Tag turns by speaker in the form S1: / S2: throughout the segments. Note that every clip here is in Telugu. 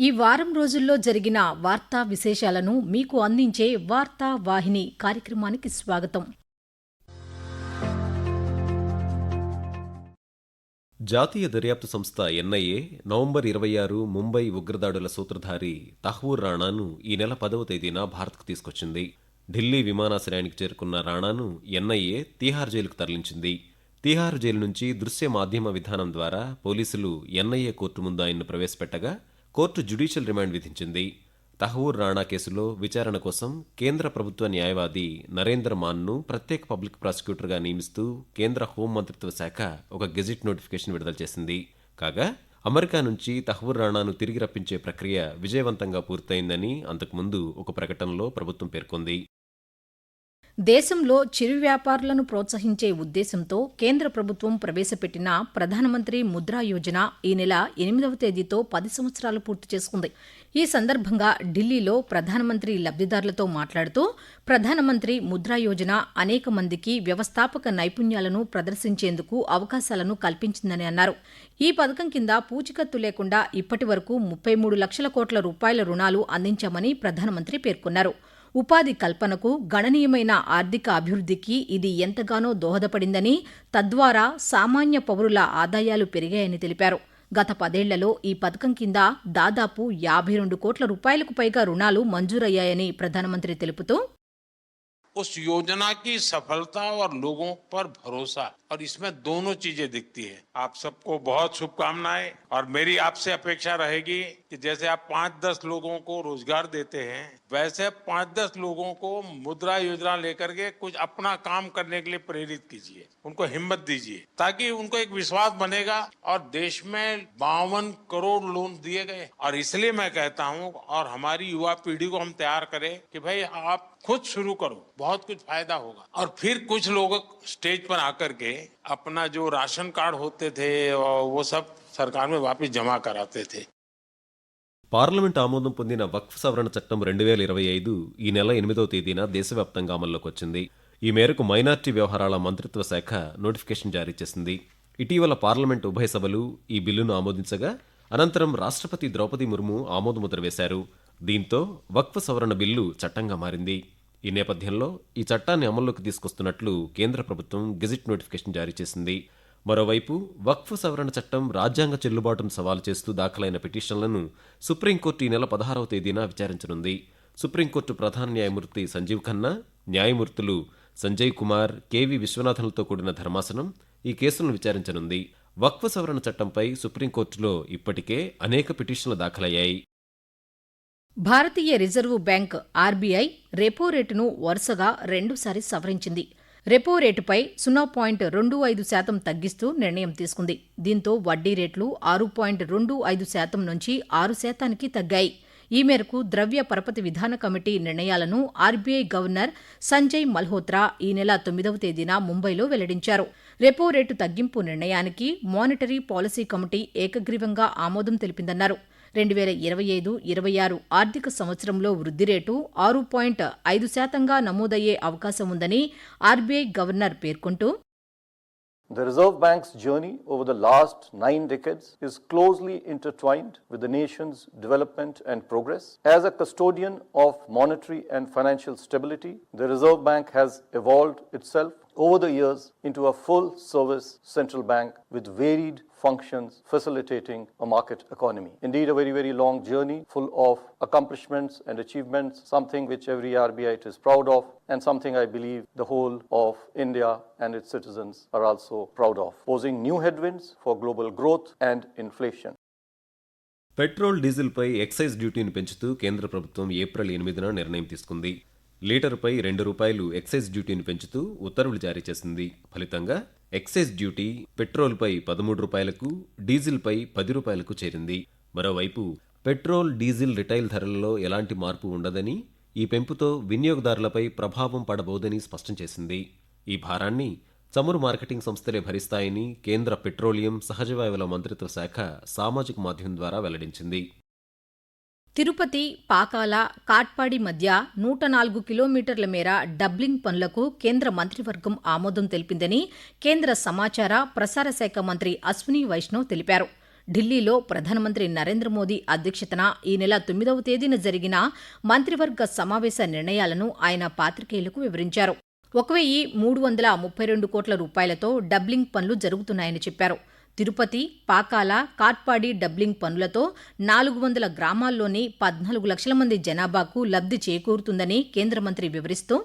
S1: ఈ వారం రోజుల్లో జరిగిన వార్తా విశేషాలను మీకు అందించే వార్తా వాహిని కార్యక్రమానికి స్వాగతం.
S2: జాతీయ దర్యాప్తు సంస్థ ఎన్ఐఏ నవంబర్ ఇరవై ఆరు ముంబై ఉగ్రదాడుల సూత్రధారి తహ్వూర్ రాణాను ఈ నెల పదవ తేదీన భారత్కు తీసుకొచ్చింది. ఢిల్లీ విమానాశ్రయానికి చేరుకున్న రాణాను ఎన్ఐఏ తీహార్ జైలుకు తరలించింది. తీహార్ జైలు నుంచి దృశ్య మాధ్యమ విధానం ద్వారా పోలీసులు ఎన్ఐఏ కోర్టు ముందు ఆయన్ను ప్రవేశపెట్టగా కోర్టు జ్యుడిషియల్ రిమాండ్ విధించింది. తహవూర్ రాణా కేసులో విచారణ కోసం కేంద్ర ప్రభుత్వ న్యాయవాది నరేంద్ర మాన్ను ప్రత్యేక పబ్లిక్ ప్రాసిక్యూటర్గా నియమిస్తూ కేంద్ర హోం మంత్రిత్వ శాఖ ఒక గెజిట్ నోటిఫికేషన్ విడుదల చేసింది. కాగా అమెరికా నుంచి తహవూర్ రాణాను తిరిగి రప్పించే ప్రక్రియ విజయవంతంగా పూర్తయిందని అంతకుముందు ఒక ప్రకటనలో ప్రభుత్వం పేర్కొంది.
S1: దేశంలో చిరు వ్యాపారులను ప్రోత్సహించే ఉద్దేశంతో కేంద్ర ప్రభుత్వం ప్రవేశపెట్టిన ప్రధానమంత్రి ముద్రా యోజన ఈ నెల ఎనిమిదవ తేదీతో పది సంవత్సరాలు పూర్తి చేసుకుంది. ఈ సందర్భంగా ఢిల్లీలో ప్రధానమంత్రి లబ్దిదారులతో మాట్లాడుతూ ప్రధానమంత్రి ముద్రా యోజన అనేక మందికి వ్యవస్థాపక నైపుణ్యాలను ప్రదర్శించేందుకు అవకాశాలను కల్పించిందని అన్నారు. ఈ పథకం కింద పూచికత్తు లేకుండా ఇప్పటి వరకు ముప్పై మూడు లక్షల కోట్ల రూపాయల రుణాలు అందించామని ప్రధానమంత్రి పేర్కొన్నారు. ఉపాధి కల్పనకు గణనీయమైన ఆర్థిక అభివృద్ధికి ఇది ఎంతగానో దోహదపడిందని తద్వారా సామాన్య పౌరుల ఆదాయాలు పెరిగాయని తెలిపారు గత పదేళ్లలో ఈ పథకం కింద దాదాపు యాభై రెండు కోట్ల రూపాయలకు పైగా రుణాలు మంజూరయ్యాయని ప్రధానమంత్రి తెలుపుతూ
S3: उस योजना की सफलता और लोगों पर भरोसा और इसमें दोनों चीज़ें दिखती है। आप सबको बहुत शुभकामनाएँ और मेरी आपसे अपेक्षा रहेगी कि जैसे आप पाँच दस लोगों को रोज़गार देते हैं, वैसे पाँच दस लोगों को मुद्रा योजना लेकर के कुछ अपना काम करने के लिए प्रेरित कीजिए। उनको हिम्मत दीजिए ताकि उनको एक विश्वास बनेगा और देश में बावन करोड़ लोन दिए गए। और इसलिए मैं कहता हूँ और हमारी युवा पीढ़ी को हम तैयार करें कि भाई आप खुद शुरू करो, बहुत कुछ फ़ायदा होगा। और फिर कुछ लोग स्टेज पर आकर के अपना जो राशन कार्ड होते थे और वो सब सरकार में वापस जमा कराते थे
S2: పార్లమెంట్ ఆమోదం పొందిన వక్ఫ్ సవరణ చట్టం రెండు వేల ఇరవై ఐదు ఈ నెల ఎనిమిదవ తేదీన దేశవ్యాప్తంగా అమల్లోకి వచ్చింది ఈ మేరకు మైనార్టీ వ్యవహారాల మంత్రిత్వ శాఖ నోటిఫికేషన్ జారీ చేసింది ఇటీవల పార్లమెంట్ ఉభయ సభలు ఈ బిల్లును ఆమోదించగా అనంతరం రాష్ట్రపతి ద్రౌపది ముర్ము ఆమోదముద్ర వేశారు దీంతో వక్ఫ్ సవరణ బిల్లు చట్టంగా మారింది ఈ నేపథ్యంలో ఈ చట్టాన్ని అమల్లోకి తీసుకొస్తున్నట్లు కేంద్ర ప్రభుత్వం గెజిట్ నోటిఫికేషన్ జారీ చేసింది. మరోవైపు వక్ఫ్ సవరణ చట్టం రాజ్యాంగ చెల్లుబాటును సవాలు చేస్తూ దాఖలైన పిటిషన్లను సుప్రీంకోర్టు ఈ నెల పదహారవ తేదీన విచారించనుంది. సుప్రీంకోర్టు ప్రధాన న్యాయమూర్తి సంజీవ్ ఖన్నా న్యాయమూర్తులు సంజయ్ కుమార్ కేవి విశ్వనాథన్లతో కూడిన ధర్మాసనం ఈ కేసులను విచారించనుంది. వక్ఫ్ సవరణ చట్టంపై సుప్రీంకోర్టులో ఇప్పటికే అనేక పిటిషన్లు దాఖలయ్యాయి.
S1: భారతీయ రిజర్వు బ్యాంక్ ఆర్బీఐ రెపో రేటును వరుసగా రెండుసారి సవరించింది. రెపో రేటుపై సున్నా పాయింట్ రెండు ఐదు శాతం తగ్గిస్తూ నిర్ణయం తీసుకుంది. దీంతో వడ్డీ రేట్లు ఆరు పాయింట్ రెండు ఐదు శాతం నుంచి ఆరు శాతానికి తగ్గాయి. ఈ మేరకు ద్రవ్య పరపతి విధాన కమిటీ నిర్ణయాలను ఆర్బీఐ గవర్నర్ సంజయ్ మల్హోత్రా ఈ నెల తొమ్మిదవ తేదీన ముంబైలో వెల్లడించారు. రెపో రేటు తగ్గింపు నిర్ణయానికి మానిటరీ పాలసీ కమిటీ ఏకగ్రీవంగా ఆమోదం తెలిపిందన్నారు. రెండు వేల ఇరవై ఐదు ఇరవై ఆరు ఆర్థిక సంవత్సరంలో వృద్ధి రేటు ఆరు పాయింట్ ఐదు శాతంగా నమోదయ్యే అవకాశం ఉందని ఆర్బీఐ గవర్నర్ పేర్కొంటూ
S4: The Reserve Bank's journey over the last nine decades is closely intertwined with the nation's development and progress. As a custodian of monetary and financial stability, the Reserve Bank has evolved itself over the years into a full service central bank with varied functions facilitating a market economy. Indeed, a very, very long journey full of accomplishments and achievements, something which every RBI is proud of, and something I believe the whole of India and its citizens are also proud of, posing new headwinds for global growth and inflation.
S2: Petrol డీజిల్పై excise డ్యూటీని పెంచుతూ కేంద్ర ప్రభుత్వం ఏప్రిల్ ఎనిమిదిన నిర్ణయం తీసుకుంది లీటరుపై రెండు రూపాయలు ఎక్సైజ్ డ్యూటీని పెంచుతూ ఉత్తర్వులు జారీ చేసింది ఫలితంగా ఎక్సైజ్ డ్యూటీ పెట్రోల్పై పదమూడు రూపాయలకు డీజిల్పై పది రూపాయలకు చేరింది. మరోవైపు పెట్రోల్ డీజిల్ రిటైల్ ధరలలో ఎలాంటి మార్పు ఉండదని ఈ పెంపుతో వినియోగదారులపై ప్రభావం పడబోదని స్పష్టం చేసింది. ఈ భారాన్ని చమురు మార్కెటింగ్ సంస్థలే భరిస్తాయని కేంద్ర పెట్రోలియం సహజవాయువుల మంత్రిత్వ శాఖ సామాజిక మాధ్యమం ద్వారా వెల్లడించింది.
S1: తిరుపతి పాకాల కాట్పాడి మధ్య నూట నాలుగు కిలోమీటర్ల మేర డబ్లింగ్ పనులకు కేంద్ర మంత్రివర్గం ఆమోదం తెలిపిందని కేంద్ర సమాచార ప్రసార శాఖ మంత్రి అశ్విని వైష్ణవ్ తెలిపారు. ఢిల్లీలో ప్రధానమంత్రి నరేంద్ర మోదీ అధ్యక్షతన ఈ నెల తొమ్మిదవ తేదీన జరిగిన మంత్రివర్గ సమావేశ నిర్ణయాలను ఆయన పాత్రికేయులకు వివరించారు. ఒక వెయ్యి మూడు వందల ముప్పై రెండు కోట్ల రూపాయలతో డబ్లింగ్ పనులు జరుగుతున్నాయని చెప్పారు. తిరుపతి పాకాల కాట్పాడి డబ్లింగ్ పనులతో నాలుగు వందల గ్రామాల్లోని పద్నాలుగు లక్షల మంది జనాభాకు లబ్ధి చేకూరుతుందని కేంద్ర మంత్రి వివరిస్తూ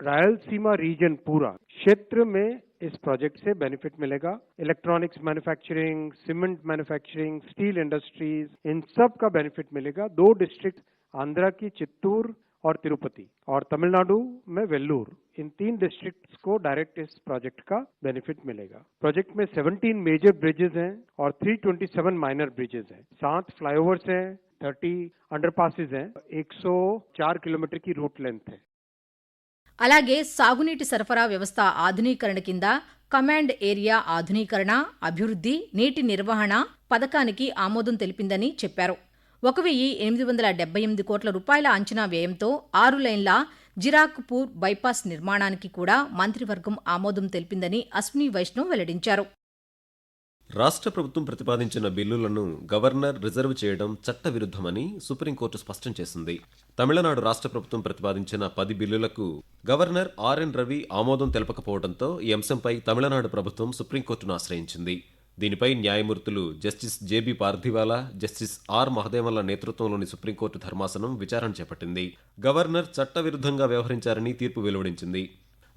S5: रायलसीमा रीजन पूरा क्षेत्र में इस प्रोजेक्ट से बेनिफिट मिलेगा electronics manufacturing cement manufacturing steel industries इन सब का बेनिफिट मिलेगा दो डिस्ट्रिक्ट आंध्रा की चित्तूर और तिरुपति और तमिलनाडु में वेल्लूर इन तीन डिस्ट्रिक्ट्स को डायरेक्ट इस प्रोजेक्ट का बेनिफिट मिलेगा प्रोजेक्ट में 17 मेजर ब्रिजेस हैं और 327 माइनर ब्रिजेस हैं सात फ्लाईओवर्स हैं 30 अंडरपासेस हैं 104 किलोमीटर की रूट लेंथ है
S1: అలాగే సాగునీటి సరఫరా వ్యవస్థ ఆధునీకరణ కింద కమాండ్ ఏరియా ఆధునీకరణ అభివృద్ధి నీటి నిర్వహణ పథకానికి ఆమోదం తెలిపిందని చెప్పారు ఒక వెయ్యి ఎనిమిది వందల డెబ్బై ఎనిమిది కోట్ల రూపాయల అంచనా వ్యయంతో ఆరు లైన్ల జిరాక్పూర్ బైపాస్ నిర్మాణానికి కూడా మంత్రివర్గం ఆమోదం తెలిపిందని అశ్విని వైష్ణవ్ వెల్లడించారు.
S2: రాష్ట్ర ప్రభుత్వం ప్రతిపాదించిన బిల్లులను గవర్నర్ రిజర్వ్ చేయడం చట్టవిరుద్ధమని సుప్రీంకోర్టు స్పష్టం చేసింది. తమిళనాడు రాష్ట్ర ప్రభుత్వం ప్రతిపాదించిన పది బిల్లులకు గవర్నర్ ఆర్ఎన్ రవి ఆమోదం తెలపకపోవడంతో ఈ అంశంపై తమిళనాడు ప్రభుత్వం సుప్రీంకోర్టును ఆశ్రయించింది. దీనిపై న్యాయమూర్తులు justice J B Pardiwala justice R మహదేవన్ల నేతృత్వంలోని సుప్రీంకోర్టు ధర్మాసనం విచారణ చేపట్టింది. గవర్నర్ చట్టవిరుద్ధంగా వ్యవహరించారని తీర్పు వెలువడించింది.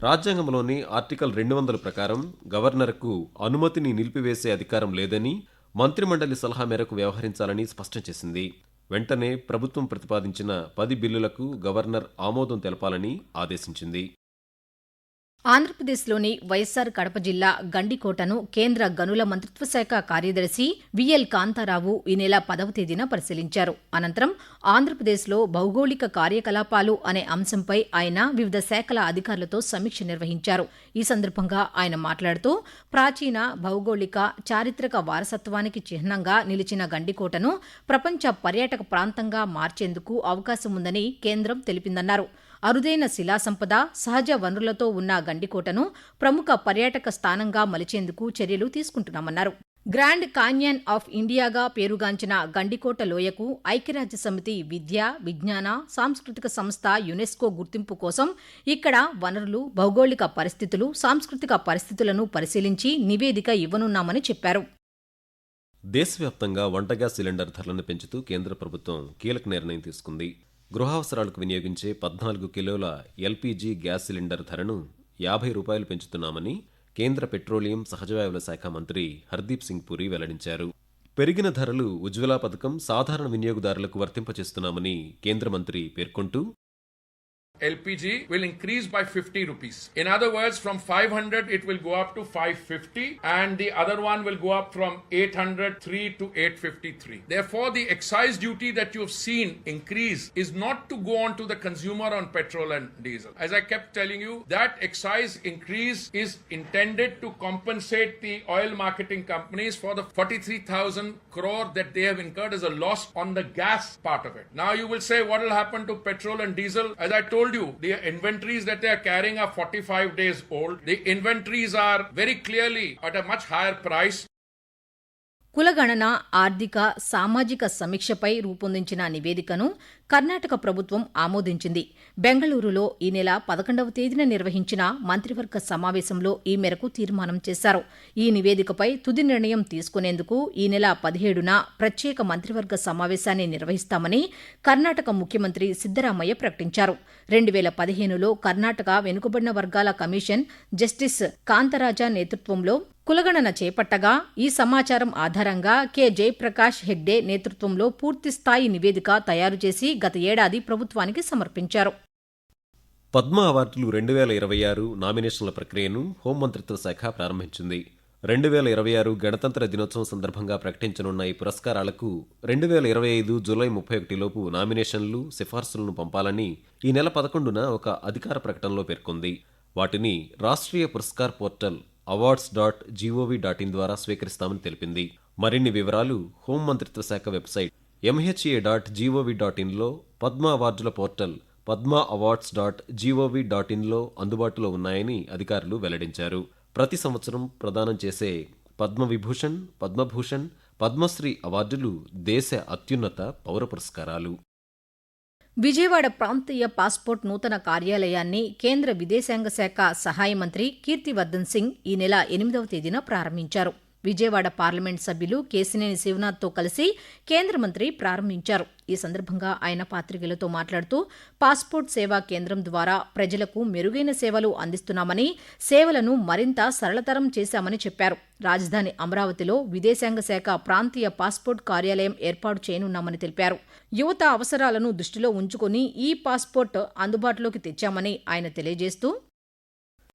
S2: రాజ్యాంగంలోని ఆర్టికల్ రెండు వందల ప్రకారం గవర్నర్కు అనుమతిని నిలిపివేసే అధికారం లేదని మంత్రిమండలి సలహా మేరకు వ్యవహరించాలని స్పష్టం చేసింది. వెంటనే ప్రభుత్వం ప్రతిపాదించిన పది బిల్లులకు గవర్నర్ ఆమోదం తెలపాలని ఆదేశించింది.
S1: ఆంధ్రప్రదేశ్లోని వైఎస్సార్ కడప జిల్లా గండికోటను కేంద్ర గనుల మంత్రిత్వ శాఖ కార్యదర్శి విఎల్ కాంతారావు ఈ నెల పదవ తేదీన పరిశీలించారు. అనంతరం ఆంధ్రప్రదేశ్లో భౌగోళిక కార్యకలాపాలు అనే అంశంపై ఆయన వివిధ శాఖల అధికారులతో సమీక్ష నిర్వహించారు. ఈ సందర్భంగా ఆయన మాట్లాడుతూ ప్రాచీన భౌగోళిక చారిత్రక వారసత్వానికి చిహ్నంగా నిలిచిన గండికోటను ప్రపంచ పర్యాటక ప్రాంతంగా మార్చేందుకు అవకాశం ఉందని కేంద్రం తెలిపిందన్నారు. అరుదైన శిలాసంపద సహజ వనరులతో ఉన్న గండికోటను ప్రముఖ పర్యాటక స్థానంగా మలిచేందుకు చర్యలు తీసుకుంటున్నామన్నారు. గ్రాండ్ కాన్యన్ ఆఫ్ ఇండియాగా పేరుగాంచిన గండికోట లోయకు ఐక్యరాజ్య సమితి విద్య విజ్ఞాన సాంస్కృతిక సంస్థ యునెస్కో గుర్తింపు కోసం ఇక్కడ వనరులు భౌగోళిక పరిస్థితులు సాంస్కృతిక పరిస్థితులను పరిశీలించి నివేదిక ఇవ్వనున్నామని చెప్పారు.
S2: దేశవ్యాప్తంగా వంటగ్యాస్ సిలిండర్ ధరలను పెంచుతూ కేంద్ర ప్రభుత్వం కీలక నిర్ణయం తీసుకుంది. గృహావసరాలకు వినియోగించే పద్నాలుగు కిలోల ఎల్పీజీ గ్యాస్ సిలిండర్ ధరను యాభై రూపాయలు పెంచుతున్నామని కేంద్ర పెట్రోలియం సహజవాయువుల శాఖ మంత్రి హర్దీప్ సింగ్ పురి వెల్లడించారు. పెరిగిన ధరలు ఉజ్వల పథకం సాధారణ వినియోగదారులకు వర్తింపచేస్తున్నామని కేంద్ర మంత్రి పేర్కొంటూ
S6: LPG will increase by 50 rupees. In other words, from 500 it will go up to 550 and the other one will go up from 803 to 853. Therefore, the excise duty that you have seen increase is not to go on to the consumer on petrol and diesel. As I kept telling you, that excise increase is intended to compensate the oil marketing companies for the 43,000 crore that they have incurred as a loss on the gas part of it. Now you will say what will happen to petrol and diesel? As I told you, the inventories that they are carrying are 45 days old. The inventories are very clearly at a much higher price.
S1: కులగణన ఆర్థిక సామాజిక సమీక్షపై రూపొందించిన నివేదికను కర్ణాటక ప్రభుత్వం ఆమోదించింది. బెంగళూరులో ఈ నెల పదకొండవ తేదీన నిర్వహించిన మంత్రివర్గ సమావేశంలో ఈ మేరకు తీర్మానం చేశారు. ఈ నివేదికపై తుది నిర్ణయం తీసుకునేందుకు ఈ నెల పదిహేడున ప్రత్యేక మంత్రివర్గ సమావేశాన్ని నిర్వహిస్తామని కర్ణాటక ముఖ్యమంత్రి సిద్దరామయ్య ప్రకటించారు. రెండు వేల పదిహేనులో కర్ణాటక వెనుకబడిన వర్గాల కమిషన్ జస్టిస్ కాంతరాజా నేతృత్వంలో కులగణన చేపట్టగా ఈ సమాచారం ఆధారంగా కె. జయప్రకాష్ హెగ్డే నేతృత్వంలో పూర్తిస్థాయి నివేదిక తయారు చేసి గత ఏడాది ప్రభుత్వానికి సమర్పించారు.
S2: పద్మ అవార్డులు రెండు వేల ఇరవై ఆరు నామినేషన్ల ప్రక్రియను హోంమంత్రిత్వ శాఖ ప్రారంభించింది. రెండు వేల ఇరవై ఆరు గణతంత్ర దినోత్సవం సందర్భంగా ప్రకటించనున్న ఈ పురస్కారాలకు రెండు వేల ఇరవై ఐదు జూలై ముప్పై ఒకటిలోపు నామినేషన్లు సిఫార్సులను పంపాలని ఈ నెల పదకొండున ఒక అధికార ప్రకటనలో పేర్కొంది. వాటిని Rashtriya Puraskar portal awards dot GOV dot in ద్వారా స్వీకరిస్తామని తెలిపింది. మరిన్ని వివరాలు హోం మంత్రిత్వ శాఖ website MHA dot GOV dot ఇన్లో Padma అవార్డుల portal Padma awards dot GOV dot ఇన్లో అందుబాటులో ఉన్నాయని అధికారులు వెల్లడించారు. ప్రతి సంవత్సరం ప్రదానం చేసే పద్మవిభూషణ్ పద్మభూషణ్ పద్మశ్రీ అవార్డులు దేశ అత్యున్నత పౌర పురస్కారాలు.
S1: విజయవాడ ప్రాంతీయ పాస్పోర్ట్ నూతన కార్యాలయాన్ని కేంద్ర విదేశాంగ శాఖ సహాయ మంత్రి కీర్తివర్ధన్ సింగ్ ఈ నెల ఎనిమిదవ తేదీన ప్రారంభించారు. విజయవాడ పార్లమెంట్ సభ్యులు కేసినేని శివనాథ్తో కలిసి కేంద్ర మంత్రి ప్రారంభించారు. ఈ సందర్భంగా ఆయన పాత్రికేయులతో మాట్లాడుతూ పాస్పోర్ట్ సేవా కేంద్రం ద్వారా ప్రజలకు మెరుగైన సేవలు అందిస్తున్నామని సేవలను మరింత సరళతరం చేశామని చెప్పారు. రాజధాని అమరావతిలో విదేశాంగ శాఖ ప్రాంతీయ పాస్పోర్ట్ కార్యాలయం ఏర్పాటు చేయనున్నామని తెలిపారు. యువత అవసరాలను దృష్టిలో ఉంచుకుని ఈ పాస్పోర్ట్ అందుబాటులోకి తెచ్చామని ఆయన తెలియజేస్తూ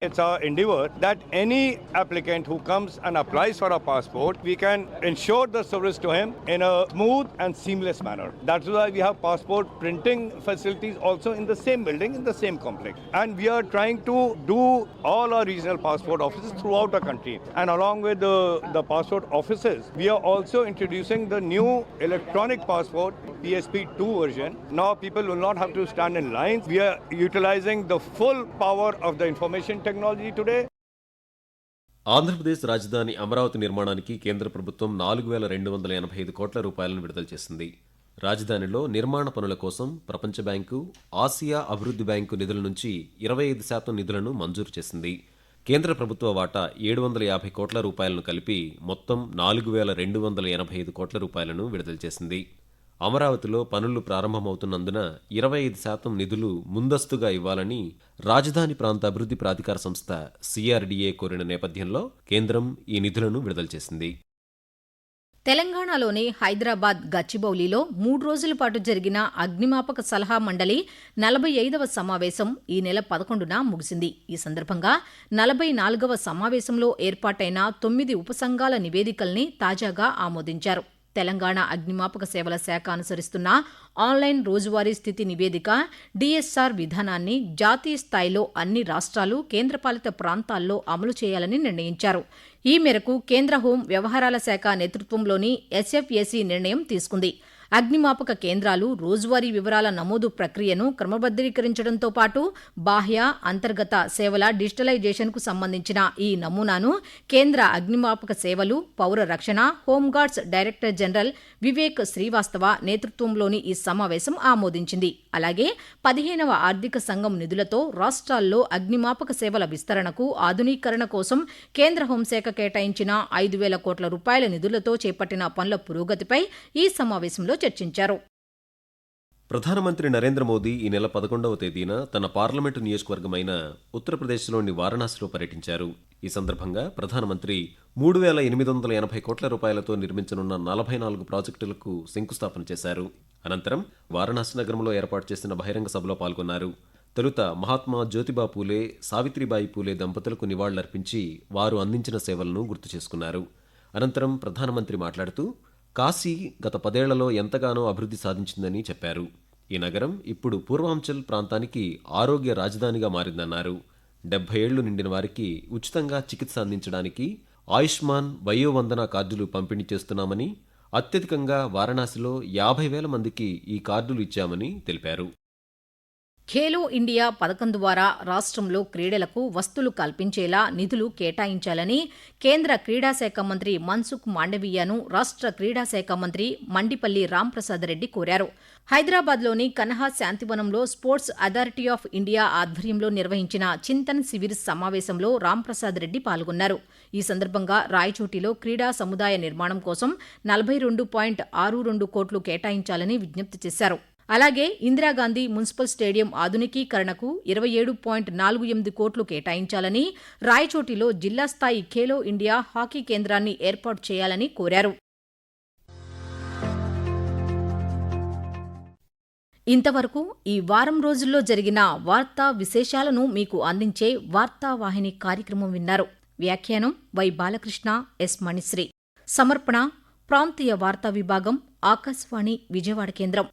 S7: It's our endeavor that any applicant who comes and applies for a passport, we can ensure the service to him in a smooth and seamless manner. That's why we have passport printing facilities also in the same building, in the same complex. And we are trying to do all our regional passport offices throughout the country. And along with the, the passport offices, we are also introducing the new electronic passport, PSP2 version. Now people will not have to stand in lines. We are utilizing the full power of the information technology today.
S2: Andhra Pradesh రాజధాని అమరావతి నిర్మాణానికి కేంద్ర ప్రభుత్వం నాలుగు వేల రెండు వందల ఎనభై ఐదు కోట్ల రూపాయలను విడుదల చేసింది. రాజధానిలో నిర్మాణ పనుల కోసం ప్రపంచ బ్యాంకు ఆసియా అభివృద్ధి బ్యాంకు నిధుల నుంచి ఇరవై ఐదు శాతం నిధులను మంజూరు చేసింది. కేంద్ర ప్రభుత్వ వాటా ఏడు వందల యాభై కోట్ల రూపాయలను కలిపి మొత్తం నాలుగు వేల రెండు వందల ఎనభై ఐదు కోట్ల రూపాయలను విడుదల చేసింది. అమరావతిలో పనులు ప్రారంభమవుతున్నందున ఇరవై ఐదు శాతం నిధులు ముందస్తుగా ఇవ్వాలని రాజధాని ప్రాంత అభివృద్ధి ప్రాధికార సంస్థ సిఆర్డీఏ కోరిన నేపథ్యంలో కేంద్రం ఈ నిధులను విడుదల చేసింది.
S1: తెలంగాణలోని హైదరాబాద్ గచ్చిబౌలిలో మూడు రోజుల పాటు జరిగిన అగ్నిమాపక సలహా మండలి నలభై ఐదవ సమావేశం ఈ నెల పదకొండున ముగిసింది. ఈ సందర్భంగా నలభై నాలుగవ సమావేశంలో ఏర్పాటైన తొమ్మిది ఉపసంఘాల నివేదికల్ని తాజాగా ఆమోదించారు. తెలంగాణ అగ్నిమాపక సేవల శాఖ అనుసరిస్తున్న ఆన్లైన్ రోజువారీ స్థితి నివేదిక డిఎస్ఆర్ విధానాన్ని జాతీయ స్థాయిలో అన్ని రాష్ట్రాలు కేంద్రపాలిత ప్రాంతాల్లో అమలు చేయాలని నిర్ణయించారు. ఈ మేరకు కేంద్ర హోం వ్యవహారాల శాఖ నేతృత్వంలోని ఎస్ఎఫ్ఎసి నిర్ణయం తీసుకుంది. అగ్నిమాపక కేంద్రాలు రోజువారీ వివరాల నమోదు ప్రక్రియను క్రమబద్దీకరించడంతో పాటు బాహ్య అంతర్గత సేవల డిజిటలైజేషన్కు సంబంధించిన ఈ నమూనాను కేంద్ర అగ్నిమాపక సేవలు పౌర రక్షణ home guards director general Vivek Srivastava నేతృత్వంలోని ఈ సమావేశం ఆమోదించింది. అలాగే పదిహేనవ ఆర్థిక సంఘం నిధులతో రాష్ట్రాల్లో అగ్నిమాపక సేవల విస్తరణకు ఆధునీకరణ కోసం కేంద్ర హోంశాఖ కేటాయించిన ఐదు వేల కోట్ల రూపాయల నిధులతో చేపట్టిన పనుల పురోగతిపై ఈ సమావేశంలో చర్చించారు.
S2: ప్రధానమంత్రి నరేంద్ర మోదీ ఈ నెల పదకొండవ తేదీన తన పార్లమెంటు నియోజకవర్గమైన ఉత్తరప్రదేశ్లోని వారణాసిలో పర్యటించారు. ఈ సందర్భంగా ప్రధానమంత్రి మూడు వేల ఎనిమిది వందల ఎనభై కోట్ల రూపాయలతో నిర్మించనున్న నలభై నాలుగు ప్రాజెక్టులకు శంకుస్థాపన చేశారు. అనంతరం వారణాసి నగరంలో ఏర్పాటు చేసిన బహిరంగ సభలో పాల్గొన్నారు. తొలుత మహాత్మా జ్యోతిబా పూలే సావిత్రిబాయి పూలే దంపతులకు నివాళులర్పించి వారు అందించిన సేవలను గుర్తు చేసుకున్నారు. అనంతరం ప్రధానమంత్రి మాట్లాడుతూ కాశీ గత పదేళ్ళలో ఎంతగానో అభివృద్ధి సాధించిందని చెప్పారు. ఈ నగరం ఇప్పుడు పూర్వాంచల్ ప్రాంతానికి ఆరోగ్య రాజధానిగా మారిందన్నారు. డెబ్బై ఏళ్ళు నిండిన వారికి ఉచితంగా చికిత్స అందించడానికి ఆయుష్మాన్ వయోవందన కార్డులు పంపిణీ చేస్తున్నామని అత్యధికంగా వారణాసిలో యాభై వేల మందికి ఈ కార్డులు ఇచ్చామని తెలిపారు.
S1: ఖేలో ఇండియా పథకం ద్వారా రాష్ట్రంలో క్రీడలకు వస్తులు కల్పించేలా నిధులు కేటాయించాలని కేంద్ర క్రీడాశాఖ మంత్రి మన్సుఖ్ మాండవీయను రాష్ట్ర క్రీడాశాఖ మంత్రి మండిపల్లి రాంప్రసాద్ రెడ్డి కోరారు. హైదరాబాద్లోని కన్హా శాంతివనంలో స్పోర్ట్స్ అథారిటీ ఆఫ్ ఇండియా ఆధ్వర్యంలో నిర్వహించిన చింతన్ శిబిర్ సమావేశంలో రాంప్రసాద్ రెడ్డి పాల్గొన్నారు. ఈ సందర్భంగా రాయచోటిలో క్రీడా సముదాయ నిర్మాణం కోసం నలభై రెండు పాయింట్ ఆరు రెండు కోట్లు కేటాయించాలని విజ్ఞప్తి చేశారు. అలాగే ఇందిరాగాంధీ మున్సిపల్ స్టేడియం ఆధునికీకరణకు ఇరవై ఏడు పాయింట్ నాలుగు ఎనిమిది కోట్లు కేటాయించాలని రాయచోటిలో జిల్లా స్థాయి ఖేలో ఇండియా హాకీ కేంద్రాన్ని ఏర్పాటు చేయాలని కోరారు. ఇంతవరకు ఈ వారం రోజుల్లో జరిగిన వార్తా విశేషాలను మీకు అందించే వార్తావాహిని కార్యక్రమం విన్నారు. వ్యాఖ్యానం వై బాలకృష్ణ ఎస్ మణిశ్రీ. సమర్పణ ప్రాంతీయ వార్తా విభాగం ఆకాశవాణి విజయవాడ కేంద్రం.